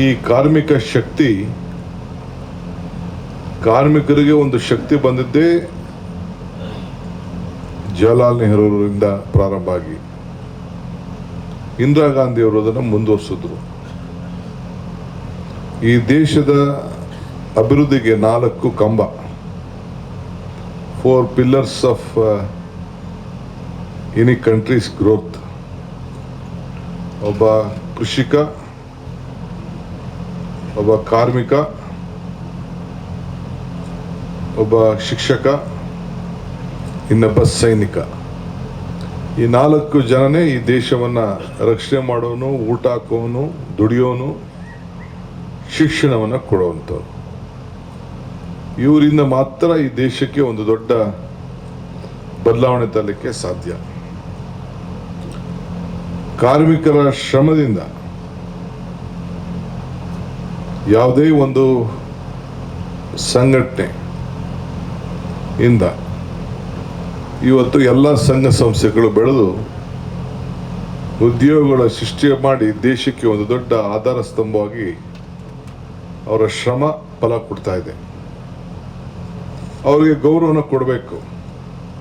ಈ ಕಾರ್ಮಿಕ ಶಕ್ತಿ ಕಾರ್ಮಿಕರಿಗೆ ಒಂದು ಶಕ್ತಿ ಬಂದಿದ್ದೇ ಜವಾಹರ್ಲಾಲ್ ನೆಹರೂರಿಂದ ಪ್ರಾರಂಭ ಆಗಿ ಇಂದಿರಾ ಗಾಂಧಿಯವರು ಅದನ್ನು ಮುಂದುವರಿಸಿದ್ರು. ಈ ದೇಶದ ಅಭಿವೃದ್ಧಿಗೆ ನಾಲ್ಕು ಕಂಬ four pillars of any country's growth ಒಬ್ಬ ಕೃಷಿಕ ಒಬ್ಬ ಕಾರ್ಮಿಕ, ಒಬ್ಬ ಶಿಕ್ಷಕ, ಇನ್ನೊಬ್ಬ ಸೈನಿಕ. ಈ ನಾಲ್ಕು ಜನನೇ ಈ ದೇಶವನ್ನ ರಕ್ಷಣೆ ಮಾಡೋನು, ಊಟ ಹಾಕೋನು, ದುಡಿಯೋನು, ಶಿಕ್ಷಣವನ್ನು ಕೊಡುವಂಥವ್ರು. ಇವರಿಂದ ಮಾತ್ರ ಈ ದೇಶಕ್ಕೆ ಒಂದು ದೊಡ್ಡ ಬದಲಾವಣೆ ತರಲಿಕ್ಕೆ ಸಾಧ್ಯ. ಕಾರ್ಮಿಕರ ಶ್ರಮದಿಂದ ಯಾವುದೇ ಒಂದು ಸಂಘಟನೆ ಇಂದ ಇವತ್ತು ಎಲ್ಲ ಸಂಘ ಸಂಸ್ಥೆಗಳು ಬೆಳೆದು ಉದ್ಯೋಗಗಳ ಸೃಷ್ಟಿ ಮಾಡಿ ದೇಶಕ್ಕೆ ಒಂದು ದೊಡ್ಡ ಆಧಾರ ಸ್ತಂಭವಾಗಿ ಅವರ ಶ್ರಮ ಫಲ ಕೊಡ್ತಾ ಇದೆ. ಅವರಿಗೆ ಗೌರವನ ಕೊಡಬೇಕು.